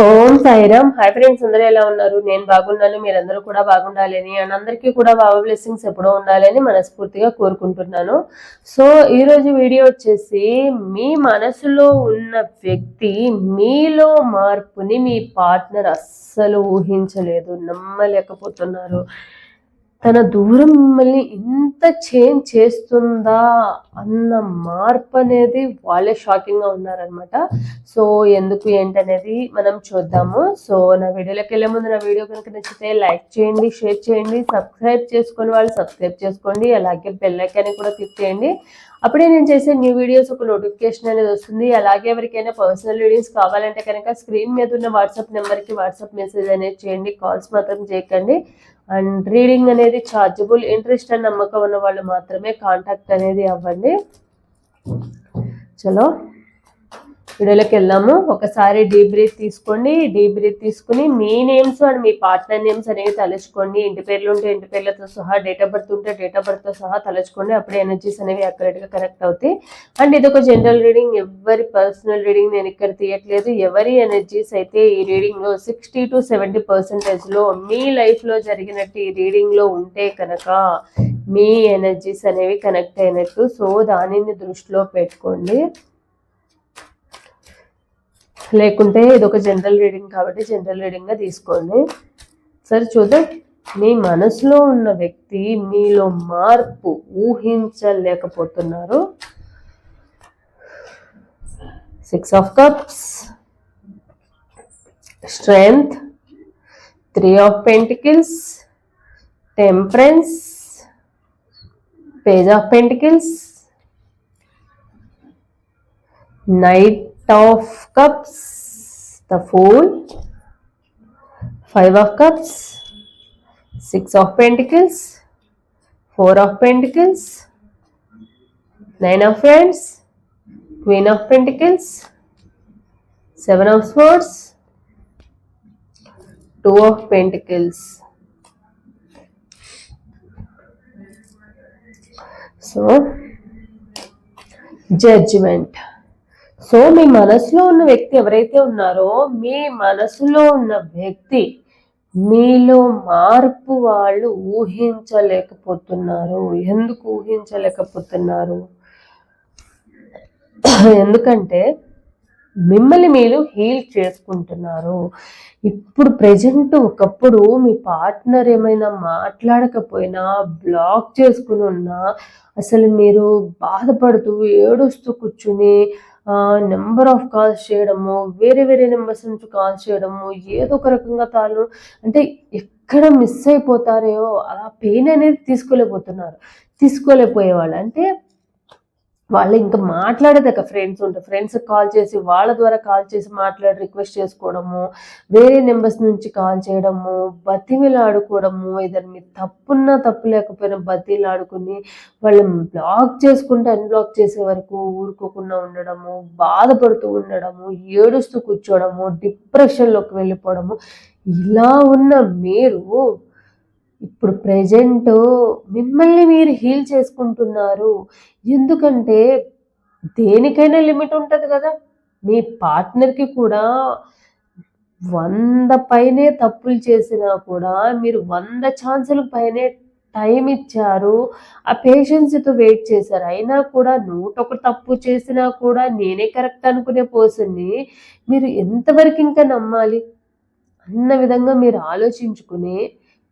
ఓం Sairam. Hi friends అందరూ ఎలా ఉన్నారు? నేను బాగున్నాను మీరందరూ కూడా బాగుండాలని అండ్ అందరికీ కూడా బాబా బ్లెస్సింగ్స్ ఎప్పుడూ ఉండాలని మనస్ఫూర్తిగా కోరుకుంటున్నాను. సో ఈరోజు వీడియో వచ్చేసి మీ మనసులో ఉన్న వ్యక్తి మీలో మార్పుని మీ పార్ట్నర్ అస్సలు ఊహించలేదు నమ్మలేకపోతున్నారు. తన దూరం మిమ్మల్ని ఇంత చేంజ్ చేస్తుందా అన్న మార్పు అనేది వాళ్ళే షాకింగ్గా ఉన్నారనమాట సో ఎందుకు ఏంటనేది మనం చూద్దాము. సో నా వీడియోలోకి వెళ్ళే ముందు నా వీడియో కనుక నచ్చితే లైక్ చేయండి షేర్ చేయండి సబ్స్క్రైబ్ చేసుకొని వాళ్ళు సబ్స్క్రైబ్ చేసుకోండి అలాగే బెల్లైకాన్ని కూడా క్లిక్ చేయండి. అప్పుడే నేను చేసే న్యూ వీడియోస్ ఒక నోటిఫికేషన్ అనేది వస్తుంది. అలాగే ఎవరికైనా పర్సనల్ రీడింగ్స్ కావాలంటే కనుక స్క్రీన్ మీద ఉన్న వాట్సాప్ నెంబర్కి వాట్సాప్ మెసేజ్ అనేది చేయండి. కాల్స్ మాత్రం చేయకండి. అండ్ రీడింగ్ అనేది ఛార్జబుల్ ఇంట్రెస్ట్ అండ్ నమ్మకం ఉన్న వాళ్ళు మాత్రమే కాంటాక్ట్ అనేది అవ్వండి. చలో వీడియోలోకి వెళ్దాము. ఒకసారి డీప్ బ్రీత్ తీసుకోండి. డీప్ బ్రీత్ తీసుకుని మీ నేమ్స్ అండ్ మీ పార్ట్నర్ నేమ్స్ అనేవి తలుచుకోండి. ఇంటి పేర్లు ఉంటే ఇంటి పేర్లతో సహా డేట్ ఆఫ్ బర్త్ ఉంటే డేట్ ఆఫ్ బర్త్తో సహా తలుచుకోండి. అప్పుడే ఎనర్జీస్ అనేవి అక్యురేట్గా కనెక్ట్ అవుతాయి. అండ్ ఇది ఒక జనరల్ రీడింగ్ ఎవరి పర్సనల్ రీడింగ్ నేను ఇక్కడ తీయట్లేదు. ఎవరి ఎనర్జీస్ అయితే ఈ రీడింగ్లో సిక్స్టీ టు సెవెంటీ పర్సెంటేజ్లో మీ లైఫ్లో జరిగినట్టు ఈ రీడింగ్లో ఉంటే కనుక మీ ఎనర్జీస్ అనేవి కనెక్ట్ అయినట్టు. సో దానిని దృష్టిలో పెట్టుకోండి. లేకుంటే ఇది ఒక జనరల్ రీడింగ్ కాబట్టి జనరల్ రీడింగ్గా తీసుకోండి. సరే చూద్దాం. మీ మనసులో ఉన్న వ్యక్తి మీలో మార్పు ఊహించలేకపోతున్నారు. Six of cups strength three of pentacles temperance page of pentacles knight of cups, the fool, five of cups, six of pentacles, four of pentacles, nine of wands, queen of pentacles, seven of swords, two of pentacles. So, judgment. So మీ మనసులో ఉన్న వ్యక్తి ఎవరైతే ఉన్నారో మీ మనసులో ఉన్న వ్యక్తి మీలో మార్పు వాళ్ళు ఊహించలేకపోతున్నారు. ఎందుకు ఊహించలేకపోతున్నారు? ఎందుకంటే మిమ్మల్ని మీరు హీల్ చేసుకుంటున్నారు. ఇప్పుడు ప్రజెంట్ ఒకప్పుడు మీ పార్ట్నర్ ఏమైనా మాట్లాడకపోయినా బ్లాక్ చేసుకుని ఉన్నా అసలు మీరు బాధపడుతూ ఏడుస్తూ కూర్చుని నెంబర్ ఆఫ్ కాల్స్ చేయడము వేరే వేరే నెంబర్స్ నుంచి కాల్స్ చేయడము ఏదో ఒక రకంగా తాను అంటే ఎక్కడ మిస్ అయిపోతారో అలా పెయిన్ అనేది తీసుకోలేకపోతున్నారు. తీసుకోలేకపోయేవాళ్ళు. అంటే వాళ్ళు ఇంకా మాట్లాడేదాక ఫ్రెండ్స్ ఉంటారు ఫ్రెండ్స్ కాల్ చేసి వాళ్ళ ద్వారా కాల్ చేసి మాట్లాడి రిక్వెస్ట్ చేసుకోవడము వేరే నెంబర్స్ నుంచి కాల్ చేయడము బతిమిలాడుకోవడము ఏదైనా మీరు తప్పున్నా తప్పు లేకపోయినా బతిలాడుకుని వాళ్ళని బ్లాక్ చేసుకుంటే అన్బ్లాక్ చేసే వరకు ఊరుకోకుండా ఉండడము బాధపడుతూ ఉండడము ఏడుస్తూ కూర్చోవడము డిప్రెషన్లోకి వెళ్ళిపోవడము ఇలా ఉన్న మీరు ఇప్పుడు ప్రజెంట్ మిమ్మల్ని మీరు హీల్ చేసుకుంటున్నారు. ఎందుకంటే దేనికైనా లిమిట్ ఉంటుంది కదా. మీ పార్ట్నర్కి కూడా వంద పైనే తప్పులు చేసినా కూడా మీరు వంద ఛాన్సుల పైనే టైం ఇచ్చారు. ఆ పేషెన్స్తో వెయిట్ చేశారు. అయినా కూడా నూట ఒక తప్పు చేసినా కూడా నేనే కరెక్ట్ అనుకునే పర్సన్ని మీరు ఎంతవరకు ఇంకా నమ్మాలి? అన్న విధంగా మీరు ఆలోచించుకుని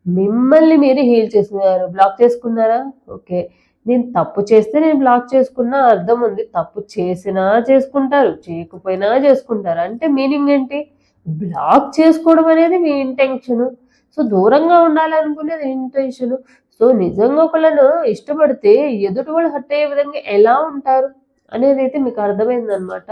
మిమ్మల్ని మీరు హీల్ చేసుకున్నారు. బ్లాక్ చేసుకున్నారా? ఓకే. నేను తప్పు చేస్తే నేను బ్లాక్ చేసుకున్నా అర్థం ఉంది. తప్పు చేసినా చేసుకుంటారు చేయకపోయినా చేసుకుంటారు. అంటే మీనింగ్ ఏంటి? బ్లాక్ చేసుకోవడం అనేది మీ ఇంటెన్షను. సో దూరంగా ఉండాలనుకునేది ఇంటెన్షను. సో నిజంగా ఒకళ్ళను ఇష్టపడితే ఎదుటి వాళ్ళు హర్ట్ అయ్యే విధంగా ఎలా ఉంటారు? అనేది అయితే మీకు అర్థమైందనమాట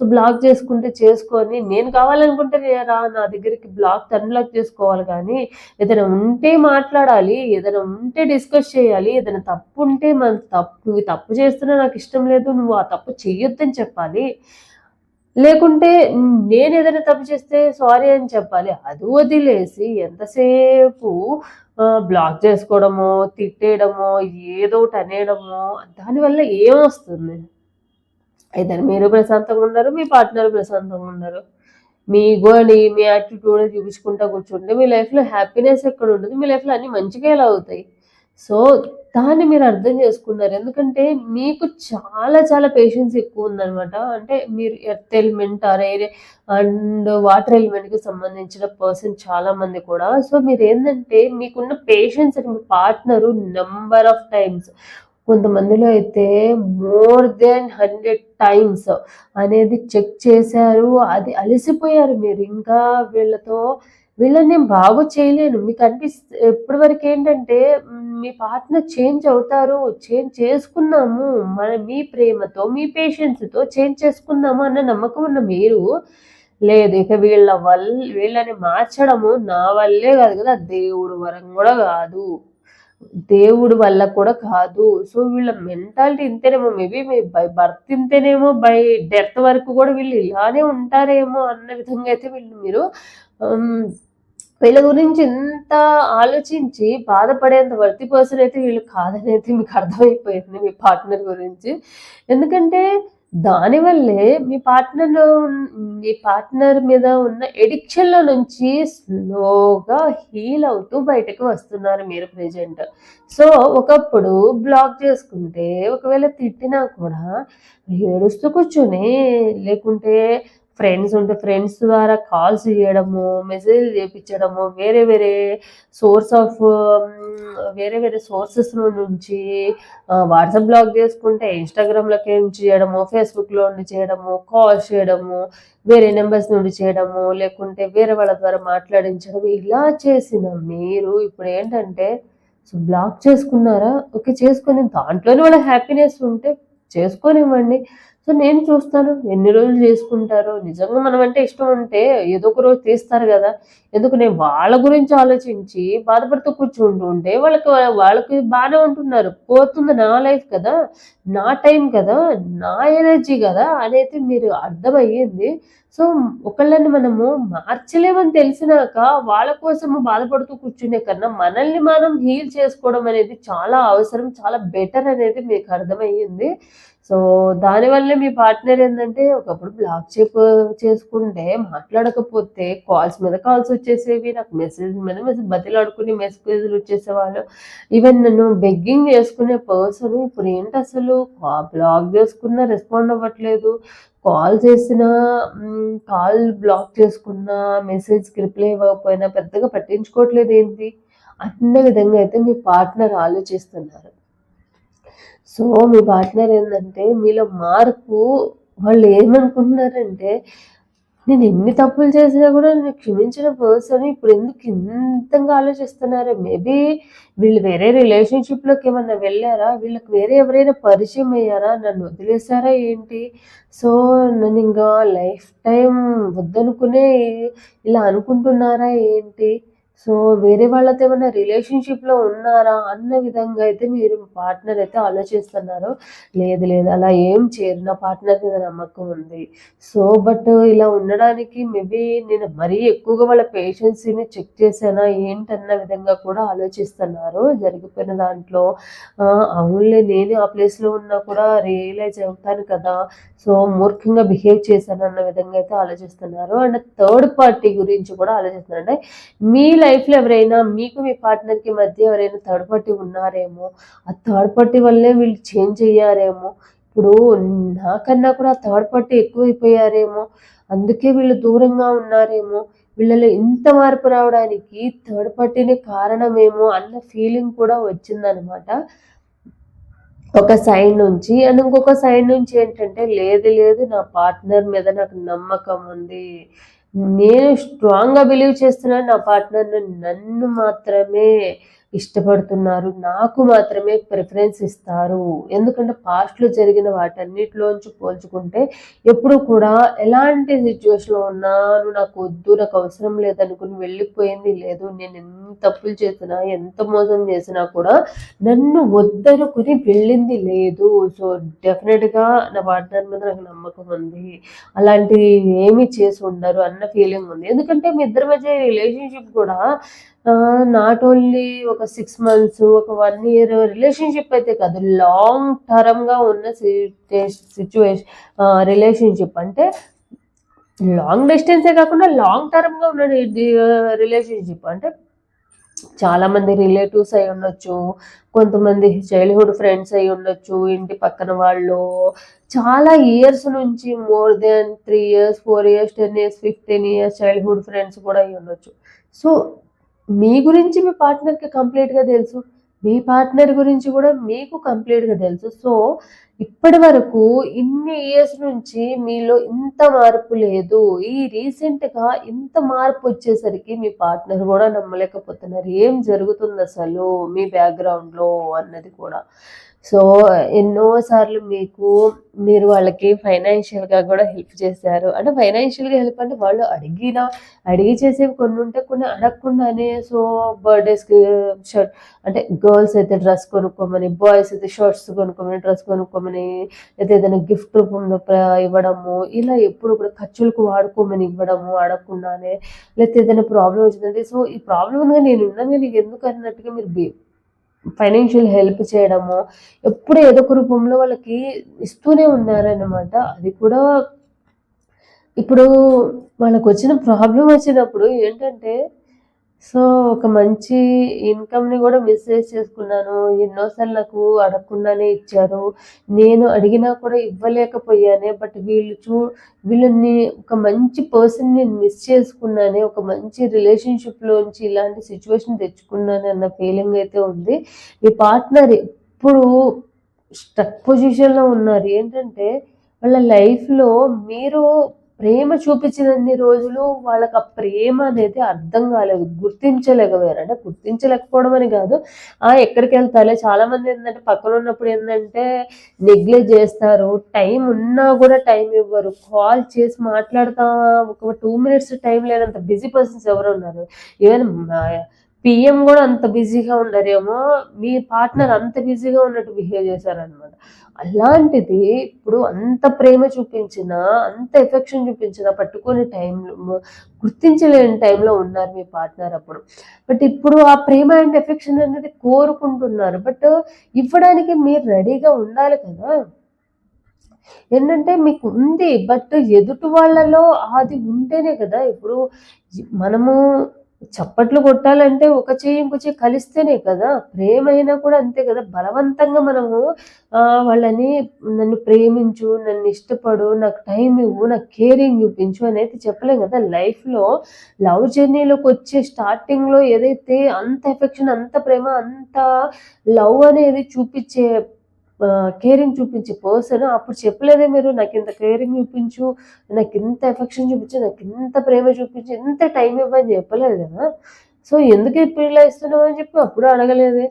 సో బ్లాక్ చేసుకుంటే చేసుకొని నేను కావాలనుకుంటే రా నా దగ్గరికి బ్లాక్ అన్బ్లాక్ బ్లాక్ చేసుకోవాలి కానీ ఏదైనా ఉంటే మాట్లాడాలి ఏదైనా ఉంటే డిస్కస్ చేయాలి ఏదైనా తప్పు ఉంటే మన తప్పు నువ్వు తప్పు చేస్తున్నా నాకు ఇష్టం లేదు నువ్వు ఆ తప్పు చెయ్యొద్దని చెప్పాలి. లేకుంటే నేను ఏదైనా తప్పు చేస్తే సారీ అని చెప్పాలి. అది వదిలేసి ఎంతసేపు బ్లాక్ చేసుకోవడమో తిట్టేయడమో ఏదో ఒకటి అనేయడమో దానివల్ల ఏమొస్తుంది? అయితే మీరు ప్రశాంతంగా ఉన్నారు మీ పార్ట్నర్ ప్రశాంతంగా ఉన్నారు. మీ గోని మీ యాటిట్యూడ్ చూపించుకుంటా కూర్చుంటే మీ లైఫ్లో హ్యాపీనెస్ ఎక్కడ ఉంటుంది మీ లైఫ్లో అన్ని మంచిగా ఎలా అవుతాయి? సో దాన్ని మీరు అర్థం చేసుకున్నారు. ఎందుకంటే మీకు చాలా చాలా పేషెన్స్ ఎక్కువ ఉందన్నమాట. అంటే మీరు earth element or air and water ఎలిమెంట్కి సంబంధించిన పర్సన్ చాలా మంది కూడా. సో మీరు ఏంటంటే మీకున్న పేషెన్స్ అని మీ పార్ట్నరు నెంబర్ ఆఫ్ టైమ్స్ కొంతమందిలో అయితే మోర్ దెన్ హండ్రెడ్ టైమ్స్ అనేది చెక్ చేశారు. అది అలసిపోయారు మీరు. ఇంకా వీళ్ళతో వీళ్ళని నేను బాగు చేయలేను. మీకు అనిపిస్తే ఇప్పటి వరకు ఏంటంటే మీ పార్ట్నర్ చేంజ్ అవుతారు చేంజ్ చేసుకున్నాము. మన మీ ప్రేమతో మీ పేషెన్స్తో చేంజ్ చేసుకుందాము అన్న నమ్మకం ఉన్న మీరు లేదు ఇక వీళ్ళ వల్ల వీళ్ళని మార్చడము నా వల్లే కాదు కదా దేవుడు వరం కూడా కాదు. దేవుడు వల్ల కూడా కాదు. సో వీళ్ళ మెంటాలిటీ ఇంతేనేమో మేబీ మీ బై బర్త్ ఇంతేనేమో బై డెత్ వరకు కూడా వీళ్ళు ఇలానే ఉంటారేమో అన్న విధంగా అయితే వీళ్ళు మీరు వీళ్ళ గురించి ఇంత ఆలోచించి బాధపడేంత వర్తి పర్సన్ అయితే వీళ్ళు కాదని అయితే మీకు అర్థమైపోయింది మీ పార్ట్నర్ గురించి. ఎందుకంటే దానివల్లే మీ పార్ట్నర్లో మీ పార్ట్నర్ మీద ఉన్న ఎడిక్షన్లో నుంచి స్లోగా హీల్ అవుతూ బయటకు వస్తున్నారు మీరు ప్రెజెంట్. సో ఒకప్పుడు బ్లాక్ చేసుకుంటే ఒకవేళ తిట్టినా కూడా ఏడుస్తూ కూర్చొని లేకుంటే ఫ్రెండ్స్ ఉంటే ఫ్రెండ్స్ ద్వారా కాల్స్ చేయడము మెసేజ్ చేయించడము వేరే వేరే సోర్స్ ఆఫ్ um, వేరే వేరే సోర్సెస్ నుంచి వాట్సాప్ బ్లాక్ చేసుకుంటే ఇన్స్టాగ్రామ్లోకి నుంచి చేయడము ఫేస్బుక్లో నుండి చేయడము కాల్స్ చేయడము వేరే నెంబర్స్ నుండి చేయడము లేకుంటే వేరే వాళ్ళ ద్వారా మాట్లాడించడం ఇలా చేసిన మీరు ఇప్పుడు ఏంటంటే సో బ్లాక్ చేసుకున్నారా? ఓకే చేసుకొని దాంట్లోనే వాళ్ళ హ్యాపీనెస్ ఉంటే చేసుకోనివ్వండి. సో నేను చూస్తాను ఎన్ని రోజులు చేసుకుంటారో. నిజంగా మనం అంటే ఇష్టం ఉంటే ఏదో ఒక రోజు తీస్తారు కదా. ఎందుకు నేను వాళ్ళ గురించి ఆలోచించి బాధపడుతూ కూర్చుంటూ ఉంటే వాళ్ళకి వాళ్ళకి బాగానే ఉంటున్నారు. పోతుంది నా లైఫ్ కదా. నా టైం కదా. నా ఎనర్జీ కదా అనేది మీరు అర్థమయ్యింది. సో ఒకళ్ళని మనము మార్చలేమని తెలిసినాక వాళ్ళ కోసము బాధపడుతూ కూర్చునే కన్నా మనల్ని మనం హీల్ చేసుకోవడం అనేది చాలా అవసరం చాలా బెటర్ అనేది మీకు అర్థమయ్యింది. సో దానివల్లే మీ పార్ట్నర్ ఏంటంటే ఒకప్పుడు బ్లాక్ చెప్పు చేసుకుంటే మాట్లాడకపోతే కాల్స్ మీద కాల్స్ వచ్చేసేవి నాకు మెసేజ్ మీద మెసేజ్ బతిలాడుకుని మెసేజ్లు వచ్చేసేవాళ్ళు. ఈవెన్ నన్ను బెగ్గింగ్ చేసుకునే పర్సన్ ఇప్పుడు ఏంటి అసలు? బ్లాక్ చేసుకున్నా రెస్పాండ్ అవ్వట్లేదు. కాల్ చేసిన కాల్ బ్లాక్ చేసుకున్నా మెసేజ్కి రిప్లై ఇవ్వకపోయినా పెద్దగా పట్టించుకోవట్లేదు ఏంటి? అన్న విధంగా అయితే మీ పార్ట్నర్ ఆలోచిస్తున్నారు. సో మీ పార్ట్నర్ ఏంటంటే మీలో మార్పు వాళ్ళు ఏమనుకుంటున్నారంటే నేను ఎన్ని తప్పులు చేసినా కూడా నేను క్షమించిన పర్సన్ ఇప్పుడు ఎందుకు ఇంతగా ఆలోచిస్తున్నారు? మేబీ వీళ్ళు వేరే రిలేషన్షిప్లోకి ఏమన్నా వెళ్ళారా? వీళ్ళకి వేరే ఎవరైనా పరిచయం అయ్యారా? నన్ను వదిలేసారా ఏంటి? సో నన్ను ఇంకా లైఫ్ టైం వద్దనుకునే ఇలా అనుకుంటున్నారా ఏంటి? సో వేరే వాళ్ళతో ఏమైనా రిలేషన్షిప్లో ఉన్నారా అన్న విధంగా అయితే మీరు పార్ట్నర్ అయితే ఆలోచిస్తున్నారు. లేదు లేదు అలా ఏం చేయరు. నా పార్ట్నర్ మీద నమ్మకం ఉంది. సో బట్ ఇలా ఉండడానికి మేబీ నేను మరీ ఎక్కువగా వాళ్ళ పేషెన్సీని చెక్ చేశానా ఏంటన్న విధంగా కూడా ఆలోచిస్తున్నారు. జరిగిపోయిన దాంట్లో అవునులే నేను ఆ ప్లేస్లో ఉన్నా కూడా రియలైజ్ అవుతాను కదా. సో మూర్ఖంగా బిహేవ్ చేశాను అన్న విధంగా అయితే ఆలోచిస్తున్నారు. అండ్ థర్డ్ పార్టీ గురించి కూడా ఆలోచిస్తున్నారు. అంటే మీ లైఫ్లో ఎవరైనా మీకు మీ పార్ట్నర్కి మధ్య ఎవరైనా థర్డ్ పార్టీ ఉన్నారేమో ఆ థర్డ్ పార్టీ వల్లే వీళ్ళు చేంజ్ అయ్యారేమో ఇప్పుడు నాకన్నా కూడా థర్డ్ పార్టీ ఎక్కువైపోయారేమో అందుకే వీళ్ళు దూరంగా ఉన్నారేమో వీళ్ళలో ఇంత మార్పు రావడానికి థర్డ్ పార్టీనే కారణమేమో అన్న ఫీలింగ్ కూడా వచ్చిందనమాట. ఒక సైడ్ నుంచి అండ్ ఇంకొక సైడ్ నుంచి ఏంటంటే లేదు లేదు నా పార్ట్నర్ మీద నాకు నమ్మకం ఉంది నేను స్ట్రాంగ్గా బిలీవ్ చేస్తున్నాను. నా పార్ట్నర్ నన్ను మాత్రమే ఇష్టపడుతున్నారు. నాకు మాత్రమే ప్రిఫరెన్స్ ఇస్తారు. ఎందుకంటే పాస్ట్లో జరిగిన వాటన్నిటిలోంచి పోల్చుకుంటే ఎప్పుడు కూడా ఎలాంటి సిచ్యువేషన్లో ఉన్నాను నాకు వద్దు నాకు అవసరం లేదనుకుని వెళ్ళిపోయింది లేదు. నేను ఎన్ని తప్పులు చేసినా ఎంత మోసం చేసినా కూడా నన్ను వద్దనుకుని వెళ్ళింది లేదు. సో డెఫినెట్గా నా పార్ట్నర్ మీద నాకు నమ్మకం ఉంది. అలాంటివి ఏమీ చేసి ఉండరు అన్న ఫీలింగ్ ఉంది. ఎందుకంటే మీ ఇద్దరి మధ్య రిలేషన్షిప్ కూడా నాట్ ఓన్లీ ఒక సిక్స్ మంత్స్ ఒక వన్ ఇయర్ రిలేషన్షిప్ అయితే కాదు లాంగ్ టర్మ్గా ఉన్న సిచ్యువేషన్ రిలేషన్షిప్ అంటే లాంగ్ డిస్టెన్సే కాకుండా లాంగ్ టర్మ్‌గా ఉన్న రిలేషన్‌షిప్ అంటే చాలామంది రిలేటివ్స్ అయి ఉండొచ్చు. కొంతమంది చైల్డ్‌హుడ్ ఫ్రెండ్స్ అయి ఉండొచ్చు. ఇంటి పక్కన వాళ్ళు. చాలా ఇయర్స్ నుంచి more than three years, four years, 10 years, 15 years childhood friends కూడా అయి ఉండొచ్చు. సో, మీ గురించి మీ పార్ట్నర్‌కి కంప్లీట్‌గా తెలుసు. మీ పార్ట్నర్ గురించి కూడా మీకు కంప్లీట్‌గా తెలుసు. సో, ఇప్పటి వరకు ఇన్ని ఇయర్స్ నుంచి మీలో ఇంత మార్పు లేదు. ఈ రీసెంట్‌గా ఇంత మార్పు వచ్చేసరికి మీ పార్ట్నర్ కూడా నమ్మలేకపోతున్నారు. ఏం జరుగుతుంది అసలు మీ బ్యాక్‌గ్రౌండ్‌లో అన్నది కూడా. సో, ఎన్నోసార్లు మీకు మీరు వాళ్ళకి ఫైనాన్షియల్‌గా కూడా హెల్ప్ చేశారు. అంటే ఫైనాన్షియల్‌గా హెల్ప్ అంటే వాళ్ళు అడిగిన అడిగి చేసేవి కొన్ని ఉంటే కొన్ని అడగకుండానే సో, బర్త్‌డేస్‌కి షర్ట్ అంటే గర్ల్స్ అయితే డ్రెస్ కొనుక్కోమని, బాయ్స్ అయితే షర్ట్స్ కొనుక్కోమని, డ్రెస్ కొనుక్కోమని, లేదా ఏదైనా గిఫ్ట్ రూపంలో ఇవ్వడము. ఇలా ఎప్పుడు కూడా ఖర్చులకు వాడుకోమని ఇవ్వడము అడగకుండానే. లేకపోతే ఏదైనా ప్రాబ్లమ్ వచ్చిందంటే సో, ఈ ప్రాబ్లమ్ ఉన్నాను నీకు ఎందుకు అన్నట్టుగా మీరు ఫైనాన్షియల్ హెల్ప్ చేయడము. ఎప్పుడు ఏదో ఒక రూపంలో వాళ్ళకి ఇస్తూనే ఉన్నారనమాట. అది కూడా ఇప్పుడు వాళ్ళకు వచ్చిన ప్రాబ్లం వచ్చినప్పుడు ఏంటంటే, సో, ఒక మంచి ఇన్‌కమ్‌ని కూడా మిస్‌యూజ్ చేసుకున్నాను. ఎన్నోసార్లు నాకు అడగకుండానే ఇచ్చారు. నేను అడిగినా కూడా ఇవ్వలేకపోయానే. బట్ వీళ్ళు చూ వీళ్ళని ఒక మంచి పర్సన్‌ని నేను మిస్ చేసుకున్నానే. ఒక మంచి రిలేషన్‌షిప్‌లోంచి ఇలాంటి సిచ్యువేషన్ తెచ్చుకున్నాను అన్న ఫీలింగ్ అయితే ఉంది. మీ పార్ట్నర్ ఎప్పుడు స్టక్ పొజిషన్‌లో ఉన్నారు. ఏంటంటే వాళ్ళ లైఫ్‌లో మీరు ప్రేమ చూపించినన్ని రోజులు వాళ్ళకి ఆ ప్రేమ అనేది అర్థం కాలేదు. గుర్తించలేకపోయారు. అంటే గుర్తించలేకపోవడం అని కాదు. ఆ! ఎక్కడికి వెళ్తలే చాలా చాలామంది ఏంటంటే పక్కన ఉన్నప్పుడు ఏంటంటే నెగ్లెక్ట్ చేస్తారు. టైం ఉన్నా కూడా టైం ఇవ్వరు. కాల్ చేసి మాట్లాడతా ఒక టూ మినిట్స్ టైం లేనంత బిజీ పర్సన్స్ ఎవరు ఉన్నారు ఈవెన్ పిఎం కూడా అంత బిజీగా ఉండరేమో. మీ పార్ట్నర్ అంత బిజీగా ఉన్నట్టు బిహేవ్ చేశారనమాట. అలాంటిది ఇప్పుడు అంత ప్రేమ చూపించిన అంత ఎఫెక్షన్ చూపించిన పట్టుకునే టైంలో గుర్తించలేని టైంలో ఉన్నారు మీ పార్ట్నర్ అప్పుడు. బట్ ఇప్పుడు ఆ ప్రేమ అండ్ ఎఫెక్షన్ అనేది కోరుకుంటున్నారు. బట్ ఇవ్వడానికి మీరు రెడీగా ఉండాలి కదా! ఏంటంటే మీకు ఉంది. బట్ ఎదుటి వాళ్ళలో అది ఉంటేనే కదా! ఇప్పుడు మనము చప్పట్లు కొట్టాలంటే ఒక చేయి ఇంకో చెయ్యి కలిస్తేనే కదా! ప్రేమైనా కూడా అంతే కదా! బలవంతంగా మనము వాళ్ళని నన్ను ప్రేమించు, నన్ను ఇష్టపడు, నాకు టైం ఇవ్వు, నాకు కేరింగ్ చూపించు అనేది చెప్పలేం కదా! లైఫ్‌లో లవ్ జర్నీలోకి వచ్చే స్టార్టింగ్‌లో ఏదైతే అంత ఎఫెక్షన్, అంత ప్రేమ, అంత లవ్ అనేది చూపించే కేరింగ్ చూపించే పర్సన్ అప్పుడు చెప్పలేదే మీరు నాకు ఇంత కేరింగ్ చూపించు, నాకు ఇంత ఎఫెక్షన్ చూపించు, నాకు ఇంత ప్రేమ చూపించు, ఇంత టైం ఇవ్వని చెప్పలేదు కదా! సో, ఎందుకు ఇప్పుడు ఇలా ఇస్తున్నావు అని చెప్పి అప్పుడు అడగలేదే.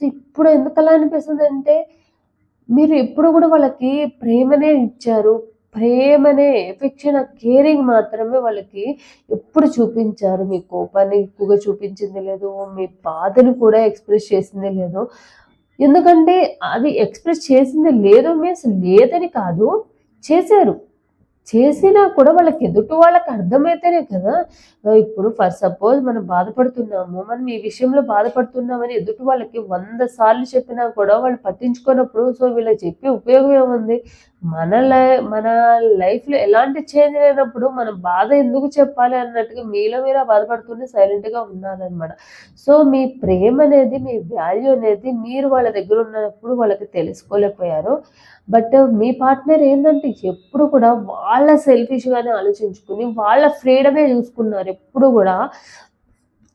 సో, ఇప్పుడు ఎందుకలా అనిపిస్తుందంటే మీరు ఎప్పుడు కూడా వాళ్ళకి ప్రేమనే ఇచ్చారు. ప్రేమనే ఎఫెక్షన్, ఆ కేరింగ్ మాత్రమే వాళ్ళకి ఎప్పుడు చూపించారు. మీ కోపాన్ని ఎక్కువగా చూపించింది లేదు. మీ బాధను కూడా ఎక్స్‌ప్రెస్ చేసింది లేదు. ఎందుకంటే అది ఎక్స్‌ప్రెస్ చేసింది లేదు మీన్స్ లేదని కాదు. చేశారు. చేసినా కూడా వాళ్ళకి ఎదుటి వాళ్ళకి అర్థమైతేనే కదా! ఇప్పుడు ఫర్ సపోజ్ మనం బాధపడుతున్నాము. మనం ఈ విషయంలో బాధపడుతున్నామని ఎదుటి వాళ్ళకి వంద సార్లు చెప్పినా కూడా వాళ్ళు పట్టించుకున్నప్పుడు సో, వీళ్ళకి చెప్పి ఉపయోగం ఏముంది? మన లై మన లైఫ్‌లో ఎలాంటి చేంజ్ లేనప్పుడు మనం బాధ ఎందుకు చెప్పాలి అన్నట్టుగా మీలో మీరే బాధపడుతూనే సైలెంట్‌గా ఉన్నారనమాట. సో, మీ ప్రేమ అనేది, మీ వాల్యూ అనేది మీరు వాళ్ళ దగ్గర ఉన్నప్పుడు వాళ్ళకి తెలుసుకోలేకపోయారు. బట్ మీ పార్ట్నర్ ఏంటంటే ఎప్పుడు కూడా వాళ్ళ సెల్ఫిష్‌గానే ఆలోచించుకొని వాళ్ళ ఫ్రీడమే చూసుకున్నారు ఎప్పుడు కూడా.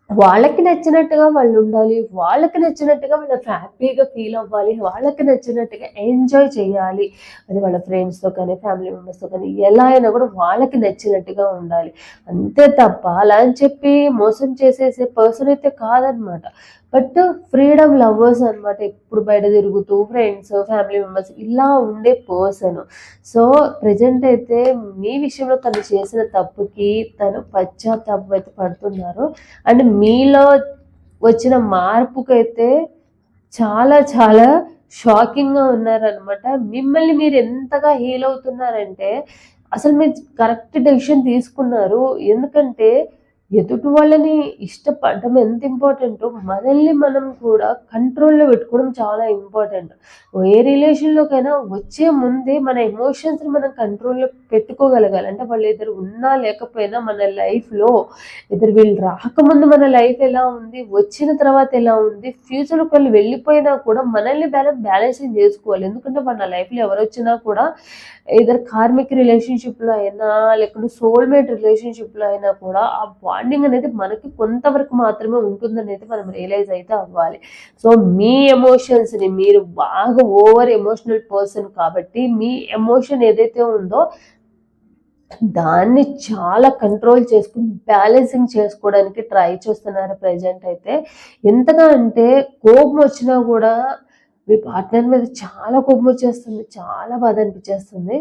వాళ్ళకి నచ్చినట్టుగా వాళ్ళు ఉండాలి వాళ్ళకి నచ్చినట్టుగా వాళ్ళు హ్యాపీగా ఫీల్ అవ్వాలి. వాళ్ళకి నచ్చినట్టుగా ఎంజాయ్ చేయాలి. అది వాళ్ళ ఫ్రెండ్స్‌తో కానీ, ఫ్యామిలీ మెంబర్స్‌తో కానీ ఎలా అయినా కూడా వాళ్ళకి నచ్చినట్టుగా ఉండాలి. అంతే తప్ప అలా అని చెప్పి మోసం చేసేసే పర్సన్ అయితే కాదనమాట. బట్ ఫ్రీడమ్ లవర్స్ అనమాట. ఎప్పుడు బయట తిరుగుతూ ఫ్రెండ్స్, ఫ్యామిలీ మెంబర్స్ ఇలా ఉండే పర్సన్. సో, ప్రజెంట్ అయితే మీ విషయంలో తను చేసిన తప్పుకి తను పశ్చాత్తాపం అయితే పడుతున్నారు. అండ్ మీలో వచ్చిన మార్పుకైతే చాలా చాలా షాకింగ్‌గా ఉన్నారనమాట. మిమ్మల్ని మీరు ఎంతగా హీల్ అవుతున్నారంటే అసలు మీరు కరెక్ట్ డెసిషన్ తీసుకున్నారు. ఎందుకంటే ఎదుటి వాళ్ళని ఇష్టపడడం ఎంత ఇంపార్టెంటో మనల్ని మనం కూడా కంట్రోల్లో పెట్టుకోవడం చాలా ఇంపార్టెంట్. ఏ రిలేషన్లోకైనా వచ్చే ముందే మన ఎమోషన్స్ని మనం కంట్రోల్లో పెట్టుకోగలగాలి. అంటే వాళ్ళు ఇద్దరు ఉన్నా లేకపోయినా మన లైఫ్లో ఎదురు వీళ్ళు రాకముందు మన లైఫ్ ఎలా ఉంది వచ్చిన తర్వాత ఎలా ఉంది ఫ్యూచర్లోకి వాళ్ళు వెళ్ళిపోయినా కూడా మనల్ని బ్యాలెన్స్ బ్యాలెన్సింగ్ చేసుకోవాలి. ఎందుకంటే మన లైఫ్లో ఎవరు వచ్చినా కూడా ఇద్దరు కార్మిక్ రిలేషన్షిప్లో అయినా లేకుంటే సోల్మేట్ రిలేషన్షిప్లో అయినా కూడా ఆ బాండింగ్ అనేది మనకి కొంతవరకు మాత్రమే ఉంటుందనేది మనం రియలైజ్ అయితే అవ్వాలి. సో మీ ఎమోషన్స్ని మీరు బాగా ఓవర్ ఎమోషనల్ పర్సన్ కాబట్టి మీ ఎమోషన్ ఏదైతే ఉందో దాన్ని చాలా కంట్రోల్ చేసుకుని బ్యాలెన్సింగ్ చేసుకోవడానికి ట్రై చేస్తున్నారు ప్రజెంట్ అయితే. ఎంతగా అంటే కోపం వచ్చినా కూడా మీ పార్ట్నర్ మీద చాలా కోపం వచ్చేస్తుంది చాలా బాధ అనిపించేస్తుంది.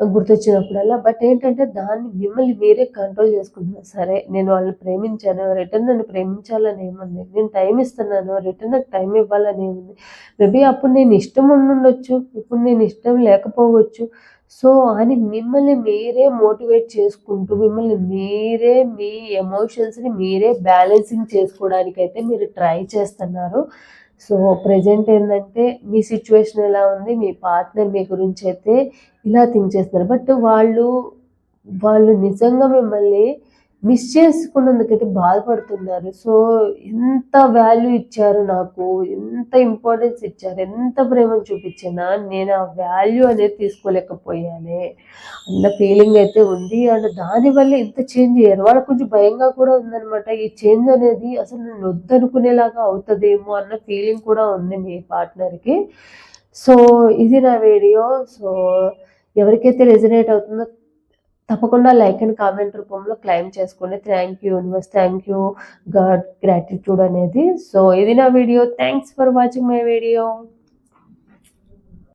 గుర్తొచ్చినప్పుడల్లా. బట్ ఏంటంటే దాన్ని మిమ్మల్ని మీరే కంట్రోల్ చేసుకుంటున్నారు సరే నేను వాళ్ళని ప్రేమించాను. రిటర్న్ నన్ను ప్రేమించాలని ఏముంది? నేను టైం ఇస్తున్నాను. రిటర్న్ నాకు టైం ఇవ్వాలని ఏముంది? మేబీ అప్పుడు నేను ఇష్టం ఉండుండొచ్చు. ఇప్పుడు నేను ఇష్టం లేకపోవచ్చు. సో అని మిమ్మల్ని మీరే మోటివేట్ చేసుకుంటూ మిమ్మల్ని మీరే మీ ఎమోషన్స్ని మీరే బ్యాలెన్సింగ్ చేసుకోవడానికైతే మీరు ట్రై చేస్తున్నారు. సో ప్రజెంట్ ఏంటంటే మీ సిచ్యువేషన్ ఎలా ఉంది మీ పార్ట్నర్ మీ గురించి అయితే ఇలా థింక్ చేస్తున్నారు. బట్ వాళ్ళు వాళ్ళు నిజంగా మిమ్మల్ని మిస్ చేసుకున్నందుకైతే బాధపడుతున్నారు. సో ఎంత వాల్యూ ఇచ్చారు నాకు? ఎంత ఇంపార్టెన్స్ ఇచ్చారు? ఎంత ప్రేమను చూపించినా? నేను ఆ వాల్యూ అనేది తీసుకోలేకపోయానే. అన్న ఫీలింగ్ అయితే ఉంది. అండ్ దానివల్ల ఇంత చేంజ్ అయ్యారు. వాళ్ళకి కొంచెం భయంగా కూడా ఉందనమాట ఈ చేంజ్ అనేది అసలు నేను వద్దనుకునేలాగా అవుతుందేమో అన్న ఫీలింగ్ కూడా ఉంది మీ పార్ట్నర్కి సో ఇది నా వీడియో సో ఎవరికైతే రెజినేట్ అవుతుందో తప్పకుండా లైక్ అండ్ కామెంట్ రూపంలో క్లైమ్ చేసుకోండి. Thank you universe thank you god gratitude అనేది. సో ఇది నా video. Thanks for watching my video